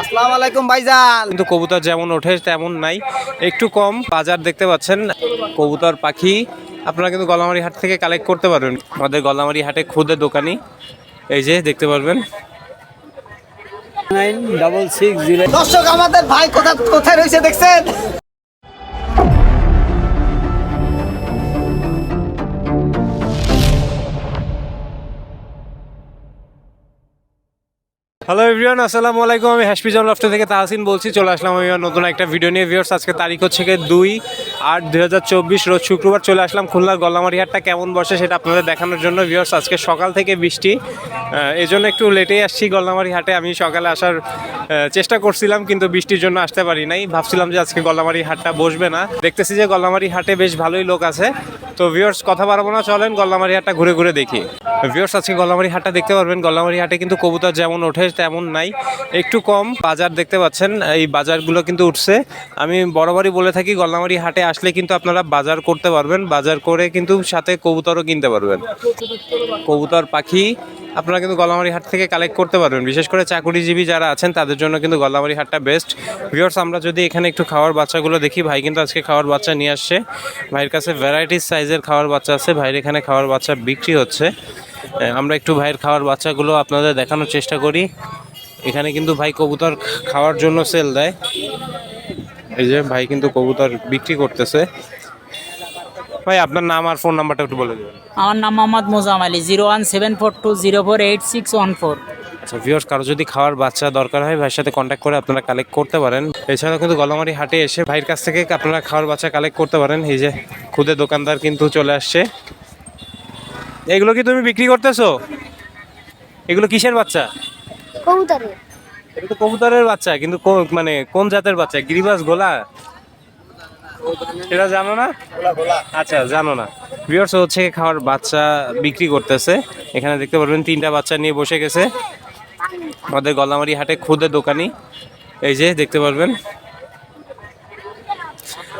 আসসালামু আলাইকুম ভাইজান। কিন্তু কবুতর যেমন ওঠে তেমন নাই। একটু কম বাজার দেখতে পাচ্ছেন। কবুতর পাখি আপনারা কিন্তু গলামারি হাট থেকে কালেক্ট করতে পারবেন। আমাদের গলামারি হাটে খুদে দোকানি এই যে দেখতে পারবেন। দর্শক আমাদের ভাই কোথা কোথায় রয়েছে দেখছেন? হ্যালো এভরিওয়ান আসসালামু আলাইকুম আমি হ্যাশপিজন লফট থেকে তাহসিন বলছি। চলে আসলাম আমি নতুন একটা ভিডিও নিয়ে। ভিউয়ার্স আজকে তারিখ হচ্ছে দুই আট দুই হাজার চব্বিশ রোজ শুক্রবার চলে আসলাম খুলনার গল্লামারি হাটটা কেমন বসে সেটা আপনাদের দেখানোর জন্য। ভিউয়ার্স আজকে সকাল থেকে বৃষ্টি। এই জন্য একটু লেটেই আসছি গল্লামারি হাটে আমি সকালে আসার চেষ্টা করছিলাম, কিন্তু বৃষ্টির জন্য আসতে পারি নাই। ভাবছিলাম যে আজকে গল্লামারি হাটটা বসবে না। দেখতেছি যে গল্লামারি হাটে বেশ ভালোই লোক আছে। তো ভিউয়ার্স কথা বাড়াবো না, চলেন গল্লামারি হাটটা ঘুরে ঘুরে দেখি। ভিউয়ার্স আজকে গল্লামারি হাটটা দেখতে পারবেন। গল্লামারি হাটে কিন্তু কবুতর যেমন ওঠে, তেমন নাই। একটু কম বাজার দেখতে পাচ্ছেন। এই বাজারগুলো কিন্তু উঠছে। আমি বরাবরই বলে থাকি গল্লামারি হাটে আসলে কিন্তু আপনারা বাজার করতে পারবেন, বাজার করে কিন্তু সাথে কবুতরও কিনতে পারবেন। কবুতর, পাখি, আপনারা কিন্তু গলামারি হাট থেকে কালেক্ট করতে পারবেন। বিশেষ করে চাকুরিজীবী যারা আছেন, তাদের জন্য কিন্তু গলামারি হাটটা বেস্ট ভিউয়ার্স আমরা যদি এখানে একটু খাওয়ার বাচ্চাগুলো দেখি, ভাই কিন্তু আজকে খাওয়ার বাচ্চা নিয়ে আসছে। ভাইয়ের কাছে ভ্যারাইটিস সাইজের খাওয়ার বাচ্চা আছে, ভাইয়ের এখানে খাওয়ার বাচ্চা বিক্রি হচ্ছে। আমরা একটু ভাইয়ের খাওয়ার বাচ্চাগুলো আপনাদের দেখানোর চেষ্টা করি। এখানে কিন্তু ভাই কবুতর খাওয়ার জন্য সেল দেয়। এই যে ভাই কিন্তু কবুতর বিক্রি করতেছে। ভাই আপনার নাম আর ফোন নাম্বারটা একটু বলে দেবেন। আমার নাম Mohammad Mozam Ali zero one seven four two zero four eight six one four. আচ্ছা ভিউয়ার্স কারও যদি খাওয়ার বাচ্চা দরকার হয় ভাইয়ের সাথে কন্ট্যাক্ট করে আপনারা কালেক্ট করতে পারেন। এছাড়াও কিন্তু গলামারি হাটে এসে ভাইয়ের কাছ থেকে আপনারা খাওয়ার বাচ্চা কালেক্ট করতে পারেন। এই যে খুদে দোকানদার কিন্তু চলে আসছে। এগুলো কি তুমি বিক্রি করতেছো? এগুলো কিসের বাচ্চা? কবুতরের। এটা তো কবুতরের বাচ্চা, কিন্তু মানে কোন জাতের বাচ্চা? গিরিবাস গোলা? এটা জানো না? আচ্ছা জানো না। ভিউয়ার্স হচ্ছে খাওয়ার বাচ্চা বিক্রি করতেছে। এখানে দেখতে পারবেন তিনটা বাচ্চা নিয়ে বসে গেছে। আমাদের গলামারি হাটে খুদে দোকানি। এই যে, দেখতে পারবেন।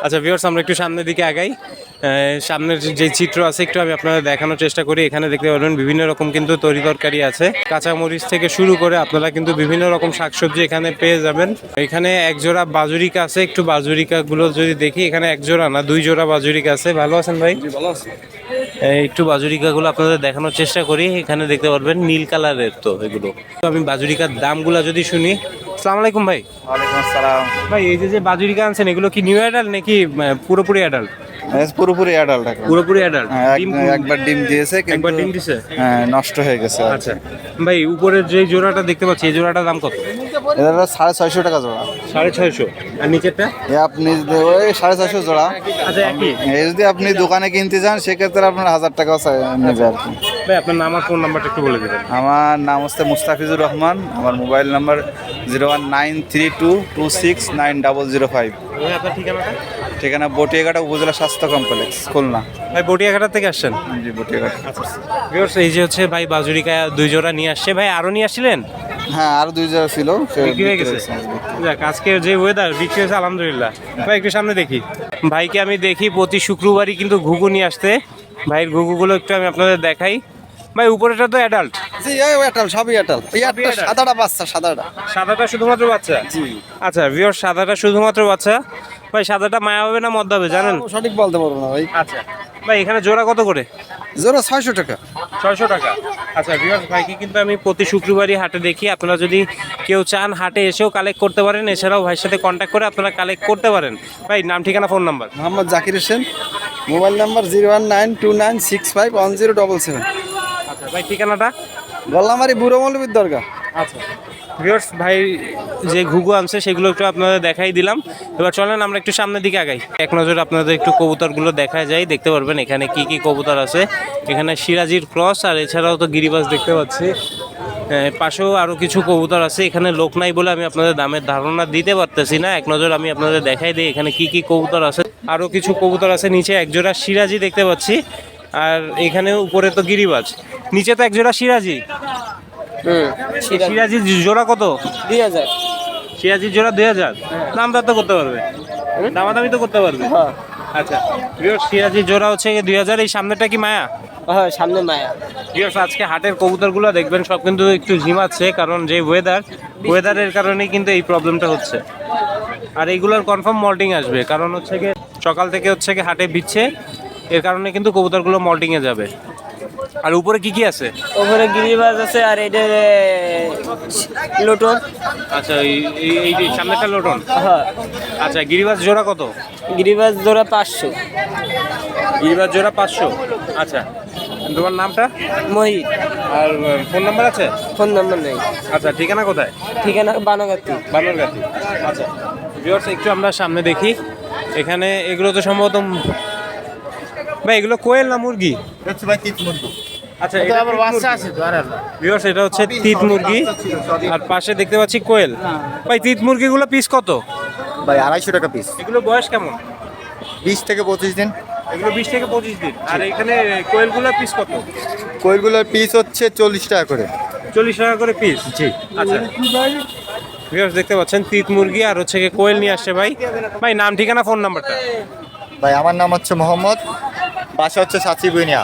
আচ্ছা ভিউয়ার্স আমরা একটু সামনের দিকে আগাই। সামনের যে চিত্র আছে, একটু আমি আপনাদের দেখানোর চেষ্টা করি। এখানে দেখতে পারবেন বিভিন্ন রকম কিন্তু তরি তরকারি আছে। কাঁচামরিচ থেকে শুরু করে আপনারা কিন্তু বিভিন্ন রকম শাকসবজি এখানে পেয়ে যাবেন। এখানে এক জোড়া বাজুরিকা আছে। একটু বাজুরিকা গুলো যদি দেখি, এখানে এক জোড়া না, দুই জোড়া বাজুরিকা আছে। ভালো আছেন ভাই? এই একটু বাজুরিকাগুলো আপনাদের দেখানোর চেষ্টা করি। এখানে দেখতে পারবেন নীল কালারের তো এগুলো। তো আমি বাজুরিকার দামগুলো যদি শুনি। আসসালামু আলাইকুম ভাই। ওয়ালাইকুম আসসালাম। ভাই এই যে যে বাজুরিকা আনছেন এগুলো কি নিউ অ্যাডাল্ট নাকি পুরোপুরি অ্যাডাল্ট পুরোপুরি অ্যাডাল্ট পুরোপুরি অ্যাডাল্ট হ্যাঁ, একবার ডিম দিয়েছে একবার ডিম দিছে? হ্যাঁ, নষ্ট হয়ে গেছে আচ্ছা। ভাই উপরের যে জোড়াটা দেখতে পাচ্ছি এই জোড়াটার দাম কত? এটা সাড়ে ছয়শো টাকা জোড়া। সাড়ে ছয়শো। আর নিচেরটা? এ আপনি যদি ওই সাড়ে ছয়শো জোড়া। আচ্ছা একই? এই যদি আপনি দোকানে কিনতে যান সেক্ষেত্রে আপনার হাজার টাকা নেবে আর কি। ভাই আপনার নাম আর ফোন নাম্বারটা একটু বলে দেবেন। আমার নাম হচ্ছে মুস্তাফিজুর রহমান। আমার mobile number zero one nine three two two six nine double zero five. আপনার ঠিকানাটা? ঠিকানা বটিয়াঘাটা উপজেলা স্বাস্থ্য কমপ্লেক্স খুলনা। ভাই বটিয়াঘাটা থেকে আসছেন? জি বটিয়াঘাটা। Viewers, এই যে হচ্ছে ভাই বাজুরিকা দুই জোড়া নিয়ে আসছে। ভাই আরও নিয়ে আসছিলেন? হ্যাঁ আরও দুই জায়গা ছিল বিক্রি হয়ে গেছে। যাক আজকের যে ওয়েদার বিক্রি হয়েছে আলহামদুলিল্লাহ। ভাই একটু সামনে দেখি। ভাইকে আমি দেখি প্রতি শুক্রবারই কিন্তু ঘুঘু নিয়ে আসতে। ভাইয়ের ঘুঘুগুলো একটু আমি আপনাদের দেখাই। ভাই উপরেটা তো অ্যাডাল্ট জি এই এটাল সবই এটাল এই একটা সাদাটা বাচ্চা সাদাটা। সাদাটা শুধুমাত্র বাচ্চা? জি। আচ্ছা ভিওর সাদাটা শুধুমাত্র বাচ্চা? ভাই সাদাটা মায়া হবে না মদ্দা হবে জানেন? সঠিক বলতে পারব না ভাই। আচ্ছা। ভাই এখানে জোড়া কত করে? জোড়া ছয়শো টাকা। ছয়শো টাকা। আচ্ছা ভিওর ভাইকে কিন্তু আমি প্রতি শুক্রবারই হাটে দেখি। আপনারা যদি কেউ চান হাটে এসেও কালেক্ট করতে পারেন। এছাড়াও ভাইয়ের সাথে কন্ট্যাক্ট করে আপনারা কালেক্ট করতে পারেন। ভাই নাম ঠিকানা phone number Mohammad Zakir Hossain. Mobile number zero one nine two nine six five one zero double seven. আচ্ছা ভাই ঠিকানাটা? গল্লামারি বুড়ো মৌলবীর দরগা আচ্ছা। ভিউয়ার্স ভাই যে ঘুঘু আনছে সেগুলো একটু আপনাদের দেখাই দিলাম। এবার চলেন আমরা একটু সামনের দিকে আগাই। এক নজর আপনাদের একটু কবুতরগুলো দেখা যায় দেখতে পারবেন এখানে কি কি কবুতর আছে। এখানে সিরাজির ক্রস আর এছাড়াও তো গিরিবাজ দেখতে পাচ্ছি। পাশেও আরও কিছু কবুতর আছে। এখানে লোক নাই বলে আমি আপনাদের দামের ধারণা দিতে পারতেছি না। এক নজর আমি আপনাদের দেখাই দিই এখানে কি কি কবুতর আছে। আরও কিছু কবুতর আছে নিচে একজোড়া সিরাজি দেখতে পাচ্ছি। আর এখানে উপরে তো গিরিবাজ। নিচে তো এক জোড়া সিরাজি। এই সিরাজির জোড়া কত? দুই হাজার। সিরাজির জোড়া দুই হাজার। দাম দর তো করতে পারবে। দামাদামি তো করতে পারবে। আচ্ছা প্রিয় সিরাজির জোড়া হচ্ছে দুই হাজার। এই সামনেটা কি মায়া? হ্যাঁ সামনে মায়া। ভিউয়ার্স আজকে হাটের কবুতরগুলো দেখবেন সব কিন্তু একটু ঝিমাচ্ছে কারণ যে ওয়েদার ওয়েদারের কারণেই কিন্তু এই প্রবলেমটা হচ্ছে। আর এইগুলোর কনফার্ম মল্টিং আসবে কারণ হচ্ছে কি সকাল থেকে হচ্ছে কি হাটে বিচ্ছে এর কারণে কিন্তু কবুতরগুলো মল্টিংয়ে যাবে। আর উপরে কি কি আছে? ওপরে গিরিবাজ আছে আর এটা লোটন। আচ্ছা এই এই- সামনেটা লোটন? হ্যাঁ। আচ্ছা গিরিবাজ জোড়া কত? গিরিবাজ জোড়া পাঁচশো। গিরিবাজ জোড়া পাঁচশো। আচ্ছা তোমার নামটা? মহিত আর ফোন নাম্বার আছে? ফোন নাম্বার নেই। আচ্ছা ঠিকানা কোথায়? ঠিকানা বানাগাতি। বানরগাছি আচ্ছা ভিউয়ার্স একটু আমরা সামনে দেখি। এখানে এগুলো তো সম্ভবত ভাই এগুলো কোয়েল না মুরগি? আচ্ছা এটা আবার বাচ্চা আছে ভিউয়ার্স এটা হচ্ছে তিত মুরগি। আর পাশে দেখতে পাচ্ছি কোয়েল। ভাই তিত মুরগিগুলো পিস কত? ভাই আড়াইশো টাকা পিস এগুলো বয়স কেমন? বিশ থেকে পঁচিশ দিন। এগুলো বিশ থেকে পঁচিশ দিন। আর এখানে কোয়েলগুলো পিস কত? কোয়েলগুলোর পিস হচ্ছে চল্লিশ টাকা করে। চল্লিশ টাকা করে পিস জি। আচ্ছা। ভিউয়ার্স দেখতে পাচ্ছেন তিত মুরগি আর হচ্ছে গিয়ে কোয়েল নিয়ে আসছে ভাই। ভাই নাম ঠিকানা ফোন নাম্বারটা ভাই আমার নাম হচ্ছে মোহাম্মদ বাসা হচ্ছে সাচি বুনিয়া।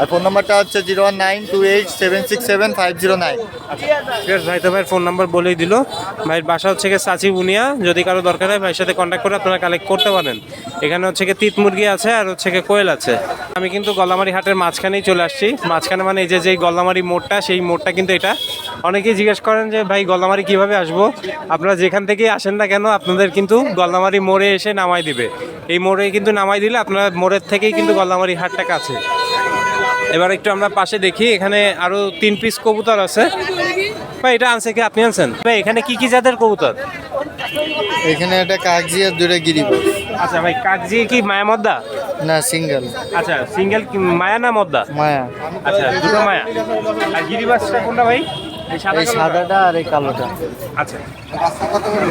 আর ফোন নাম্বারটা হচ্ছে zero one nine two eight seven six seven five zero nine. ঠিক আছে, ভাই, তো ভাইয়ের ফোন নাম্বার বলেই দিল। ভাইয়ের বাসা হচ্ছে গিয়ে সাচি বুনিয়া। যদি কারও দরকার হয় ভাইয়ের সাথে কন্ট্যাক্ট করে আপনারা কালেক্ট করতে পারেন। এখানে হচ্ছে গিয়ে তিত মুরগি আছে আর হচ্ছে গিয়ে কোয়েল আছে। আমি কিন্তু গল্লামারি হাটের মাঝখানেই চলে আসছি। মাঝখানে মানে এই যে, যেই গল্লামারি মোড়টা, সেই মোড়টা কিন্তু এটা। অনেকেই জিজ্ঞেস করেন যে, ভাই গল্লামারি কীভাবে আসব? আপনারা যেখান থেকেই আসেন না কেন, আপনাদের কিন্তু গল্লামারি মোড়ে এসে নামাই দিবে। এই মোড়ে কিন্তু নামাই দিলে আপনারা মোড়ের থেকেই কিন্তু গল্লামারি হাটটা কাছে। এবার একটু আমরা পাশে দেখি এখানে আরও তিন পিস কবুতর আছে। ভাই এটা আনছে কি? আপনি আনছেন? ভাই এখানে কি কি জাতের কবুতর? এখানে একটা কাগজি আর দুটো গিরিব আচ্ছা ভাই কাকজি কি মায়া মদ্দা? না সিঙ্গেল। আচ্ছা সিঙ্গেল কি মায়া না মদ্দা? মায়া। আচ্ছা দুটো মায়া। আর গিরিবাসটা কোনটা ভাই? এই সাদা সাদাটা আর এই কালোটা। আচ্ছা।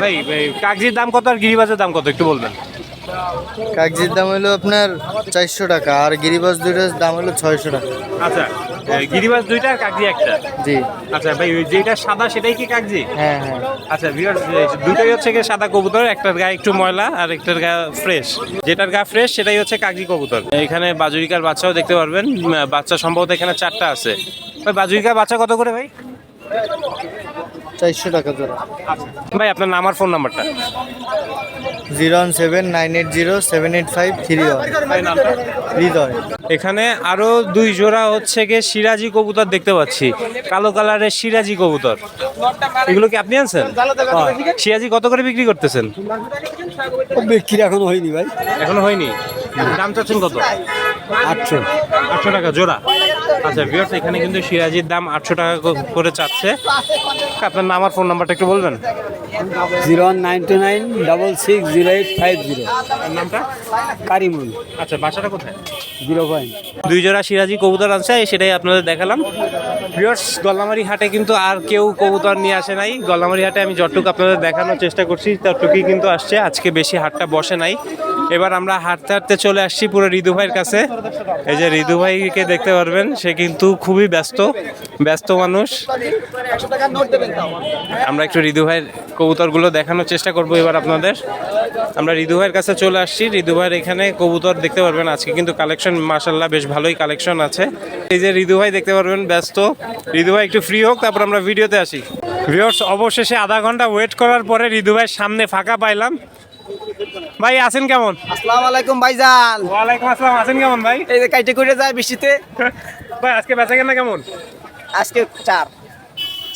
ভাই ভাই কাকজির দাম কত আর গিরিবাসের দাম কত? একটু বলবেন। কাগজির দাম হলো আপনার চারশো টাকা আর গিরিবাস দুটোর দাম হলো ছয়শো টাকা। আচ্ছা গিরিবাস দুইটা আর কাকজি একটা? জি। আচ্ছা ভাই ওই যেটা সাদা সেটাই কি কাকজি হ্যাঁ হ্যাঁ। আচ্ছা ভিউয়ার্স দুটোই হচ্ছে গিয়ে সাদা কবুতর একটার গায়ে একটু ময়লা আর একটার গা ফ্রেশ যেটার গা ফ্রেশ সেটাই হচ্ছে কাগজি কবুতর। এখানে বাজুরিকার বাচ্চাও দেখতে পারবেন বাচ্চা সম্ভবত এখানে চারটা আছে। ভাই বাজুরিকার বাচ্চা কত করে ভাই? চারশো টাকা জোড়া। ভাই আপনার নাম আর ফোন নাম্বারটা zero one seven nine eight zero seven eight five three one. Hridoy. এখানে আরও দুই জোড়া হচ্ছে গিয়ে সিরাজি কবুতর দেখতে পাচ্ছি। কালো কালারের সিরাজি কবুতর। এগুলো কি আপনি আনছেন? সিরাজি কত করে বিক্রি করতেছেন? বিক্রি এখনও হয়নি ভাই। এখনও হয়নি? দাম চাচ্ছেন কত? আটশো। আটশো টাকা জোড়া। আচ্ছা ভিউয়ার্স এখানে কিন্তু সিরাজির দাম আটশো টাকা করে চাচ্ছে। আপনার নাম আর ফোন নাম্বারটা একটু বলবেন? Zero one nine two nine double six zero eight five zero. নামটা? কারিমুল। আচ্ছা বাসাটা কোথায়? Zero point. দুই জোড়া সিরাজি কবুতর আছে সেটাই আপনাদের দেখালাম। ভিউয়ার্স গল্লামারি হাটে কিন্তু আর কেউ কবুতর নিয়ে আসে নাই। গল্লামারি হাটে আমি যতটুকু আপনাদের দেখানোর চেষ্টা করছি ততটুকুই কিন্তু আসছে। আজকে বেশি হাটটা বসে নাই। এবার আমরা হাঁটতে হাঁটতে চলে আসছি পুরো ঋতু ভাইয়ের কাছে। এই যে ঋতু ভাইকে দেখতে পারবেন, সে কিন্তু খুবই ব্যস্ত ব্যস্ত মানুষ। আমরা একটু ঋতু ভাইয়ের কবুতরগুলো দেখানোর চেষ্টা করব এবার আপনাদের। আমরা ঋতু ভাইয়ের কাছে চলে আসছি। ঋতু ভাইয়ের এখানে কবুতর দেখতে পারবেন, আজকে কিন্তু কালেকশন মাসাল্লাহ বেশ ভালোই কালেকশন আছে। এই যে ঋতু ভাই দেখতে পারবেন, ব্যস্ত। ঋতু ভাই একটু ফ্রি হোক, তারপর আমরা ভিডিওতে আসি। ভিউয়ার্স অবশেষে আধা ঘণ্টা ওয়েট করার পরে ঋতু ভাইয়ের সামনে ফাঁকা পাইলাম। ভাই আছেন কেমন? আসসালামু আলাইকুম ভাইজান। ওয়ালাইকুম আসসালাম আছেন কেমন ভাই? এই যে কাইটে করে যায় বৃষ্টিতে। ভাই আজকে বেচা কেনা কেমন? আজকে চার।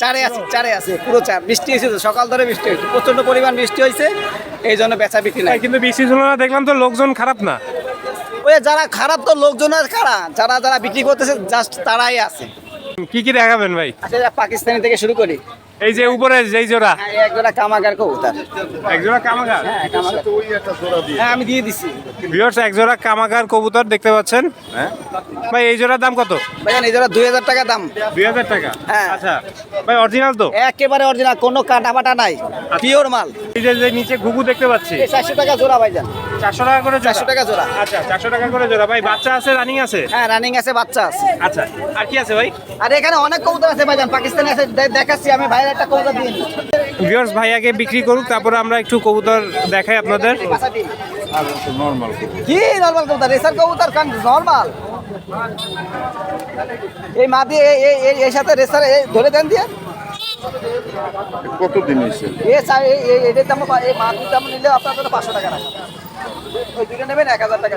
চারে আছে চারে আছে পুরো চার। বৃষ্টি হয়েছে তো সকাল ধরে বৃষ্টি হয়েছে। প্রচণ্ড পরিমাণ বৃষ্টি হয়েছে এই জন্য বেচা বিক্রি নাই। কিন্তু বৃষ্টি ছিল না দেখলাম তো লোকজন খারাপ না। ওই যারা খারাপ তো লোকজন আর খারাপ যারা যারা বিক্রি করতেছে জাস্ট তারাই আছে। কি কি দেখাবেন ভাই? আচ্ছা পাকিস্তানি থেকে শুরু করি। এই যে উপরে যেই জোড়া। হ্যাঁ এই একজোড়া কামাগার কবুতর। এক জোড়া কামাগার? হ্যাঁ কামাগার। ওই একটা জোড়া দিয়ে হ্যাঁ আমি দিয়ে দিছি। ভিউয়ার্স এক জোড়া কামাগার কবুতর দেখতে পাচ্ছেন। হ্যাঁ। ভাই এই জোড়ার দাম কত? ভাইজান এই জোড়া দুই হাজার টাকা দাম। দুই হাজার টাকা? হ্যাঁ। আচ্ছা। ভাই অরিজিনাল তো? একেবারে অরিজিনাল কোনো কাটা ফাটা নাই। পিওর মাল। এই যে নিচে ঘুঘু দেখতে পাচ্ছি। এই চারশো টাকা জোড়া ভাইজান। চারশো টাকা করে চারশো টাকা জোড়া। আচ্ছা চারশো টাকা করে জোড়া। ভাই বাচ্চা আছে রানিং আছে? হ্যাঁ রানিং আছে বাচ্চা আছে। আচ্ছা আর কি আছে ভাই? আর এখানে অনেক কবুতর আছে ভাইজান পাকিস্তানি আছে দেখাচ্ছি আমি ভাইয়ের একটা কবুতর দিয়ে। ভিউয়ার্স ভাই আগে বিক্রি করুক তারপরে আমরা একটু কবুতর দেখাই আপনাদের। কি নর্মাল কবুতর? রেসার কবুতর কান নর্মাল এই মা দিয়ে এই- সাথে রেসার ধরে দেন দিয়ে। কতদিন হয়েছে? এ চা- এই- দাম এই মা দাম নিলে আপনার জন্য পাঁচশো টাকা রাখা। ওই দুটো নেবেন এক হাজার টাকা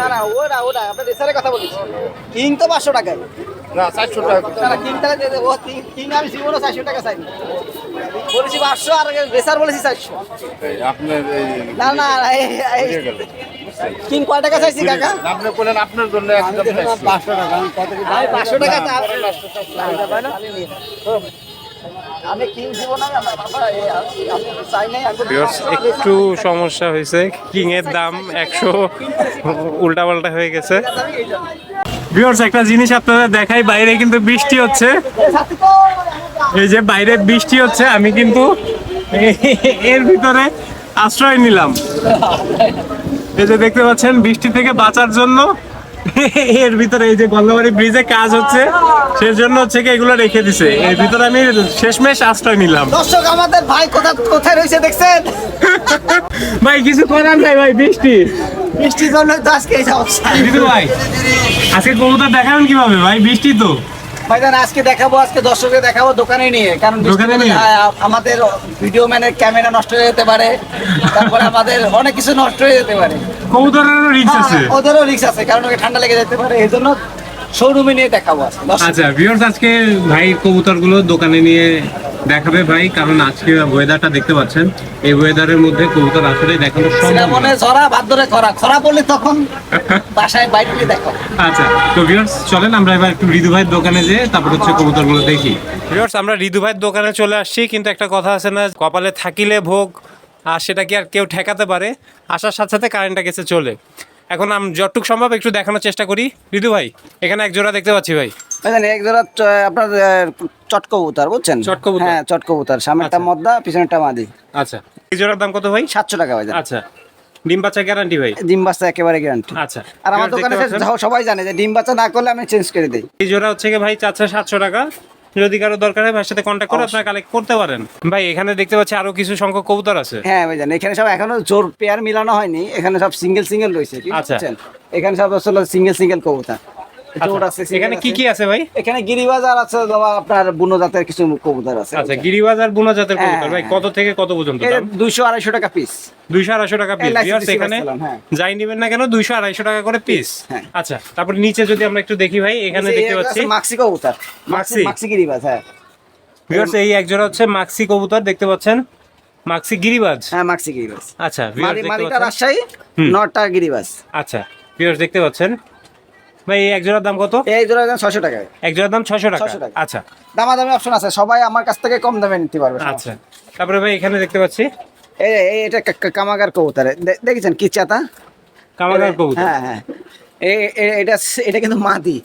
না না ও না ও না আপনার রেসারের কথা বলিস কিং তো পাঁচশো টাকায় না চারশো টাকা না কিং টাকা দিয়ে দেবো কিং কিং আমি জীবনও চারশো টাকা চাইনি বলেছি পাঁচশো আর রেসার বলেছি চারশো আপনার না না না, এই- এই- কিং কয় টাকা চাইছি কাকা আপনি বলেন আপনার জন্য পাঁচশো টাকা পাঁচশো টাকা একটু সমস্যা হয়েছে। কিং এর দাম একশো উল্টাপাল্টা হয়ে গেছে। ভিউয়ার্স একটা জিনিস আপনাদের দেখাই বাইরে কিন্তু বৃষ্টি হচ্ছে। এই যে বাইরে বৃষ্টি হচ্ছে আমি কিন্তু এর ভিতরে আশ্রয় নিলাম। এই যে দেখতে পাচ্ছেন বৃষ্টি থেকে বাঁচার জন্য এর ভিতরে এই যে গঙ্গাবাড়ি ব্রিজে কাজ হচ্ছে সেজন্য হচ্ছে কি এগুলো রেখে দিছে। এর ভিতরে আমি শেষমেশ আশ্রয় নিলাম। দর্শক আমাদের ভাই কোথা কোথায় রয়েছে দেখছেন? ভাই কিছু করার নাই ভাই বৃষ্টি। বৃষ্টির জন্য তো আজকে এই অবস্থা। ভাই আজকে কবুতর দেখাবেন কীভাবে? ভাই বৃষ্টি তো। ভাইজান আজকে দেখাবো আজকে দর্শককে দেখাবো দোকানে নিয়ে। কারণ আমাদের ভিডিও ম্যানের ক্যামেরা নষ্ট হয়ে যেতে পারে। তারপরে আমাদের অনেক কিছু নষ্ট হয়ে যেতে পারে। কবুতরেরও রিক্স আছে। হ্যাঁ, ওদেরও রিস্ক আছে কারণ ওকে ঠান্ডা লেগে যেতে পারে এই জন্য শোরুমে নিয়ে দেখাবো আজকে। আচ্ছা ভিউয়ার্স আজকে ভাই কবুতরগুলো দোকানে নিয়ে দেখাবে ভাই কারণ আজকে ওয়েদারটা দেখতে পাচ্ছেন। এই ওয়েদারের মধ্যে কবুতর আসলে দেখানো সম্ভব না। মনে ঝরা ভাদ্রে খরা খরা পড়লে তখন বাসায় বাইরে দেখো। আচ্ছা তো ভিউয়ার্স চলেন আমরা এবার একটু ঋতু ভাইয়ের দোকানে যেয়ে তারপর হচ্ছে কবুতরগুলো দেখি। ভিউয়ার্স আমরা ঋতু ভাইয়ের দোকানে চলে আসছি কিন্তু একটা কথা আছে না কপালে থাকিলে ভোগ আর সেটা কি আর কেউ ঠেকাতে পারে? আসার সাথে সাথে কারেন্টটা গেছে চলে। এখন আমি যতটুক সম্ভব একটু দেখানোর চেষ্টা করি। ঋতু ভাই এখানে এক জোড়া দেখতে পাচ্ছি ভাই। এক জোড়া আপনার আহ, চটকবুতর বুঝছেন? চটকবুতর। হ্যাঁ চটকবুতর সামনেরটা আচ্ছা। মদ্দা পিছনেরটা মাদি। আচ্ছা। এই জোড়ার দাম কত ভাই? সাতশো টাকা ভাই আচ্ছা। ডিম বাচ্চা গ্যারান্টি ভাই? ডিম বাচ্চা একেবারে গ্যারান্টি আচ্ছা। আর আমার দোকানে সবাই জানে যে ডিম বাচ্চা না করলে আমি চেঞ্জ করে দিই। এই জোড়া হচ্ছে কি ভাই চাচ্ছে সাতশো টাকা। যদি কারও দরকার হয় ভাইয়ের সাথে কন্ট্যাক্ট করে আপনারা কালেক্ট করতে পারেন। ভাই এখানে দেখতে পাচ্ছি আরও কিছু সংখ্যক কবুতর আছে। হ্যাঁ ভাই জান এখানে সব এখনও জোর পেয়ার মিলানো হয়নি। এখানে সব সিঙ্গেল সিঙ্গেল রয়েছে আচ্ছা। এখানে সব আসলে সিঙ্গেল সিঙ্গেল কবুতর। জোর আছে single এখানে কি কি আছে ভাই? এখানে গিরিবাজার আছে আপনার বুনো জাতের কিছু কবুতর আছে। আচ্ছা গিরিবাজ আর জাতের কবুতর ভাই। কত থেকে কত পর্যন্ত দুইশো আড়াইশো টাকা পিস দুইশো আড়াইশো টাকা পিস এই license দিছি এখানে হ্যাঁ। যাই নিবেন না কেন দুইশো আড়াইশো টাকা করে পিস হ্যাঁ। আচ্ছা তারপরে নিচে যদি আমরা একটু দেখি ভাই এখানে দেখতে পাচ্ছি মাক্সি কবুতর। মাক্সি? মাক্সি গিরিবাজ হ্যাঁ। ভিউয়ার্স এই এক জোড়া হচ্ছে মাক্সি কবুতর দেখতে পাচ্ছেন? মাক্সি গিরিবাজ? হ্যাঁ মাক্সি গিরিবাজ। আচ্ছা? রাজশাহী নটা গিরিবাজ। আচ্ছা ভিউয়ার্স দেখতে পাচ্ছেন? ভাই এক জোড়ার দাম কত? এই জোড়া ছশো টাকা এক জোড়ার দাম ছশো টাকা? আচ্ছা। দামাদামি অপশন আছে সবাই আমার কাছ থেকে কম দামে নিতে পারবে আচ্ছা। তারপরে ভাই এখানে দেখতে পাচ্ছি। এই এটা কামাগার কবুতর। দেখেছেন কি চাতা? কামাগার কবুতর। হ্যাঁ হ্যাঁ। এই- এই- এটা এটা কিন্তু মাদি।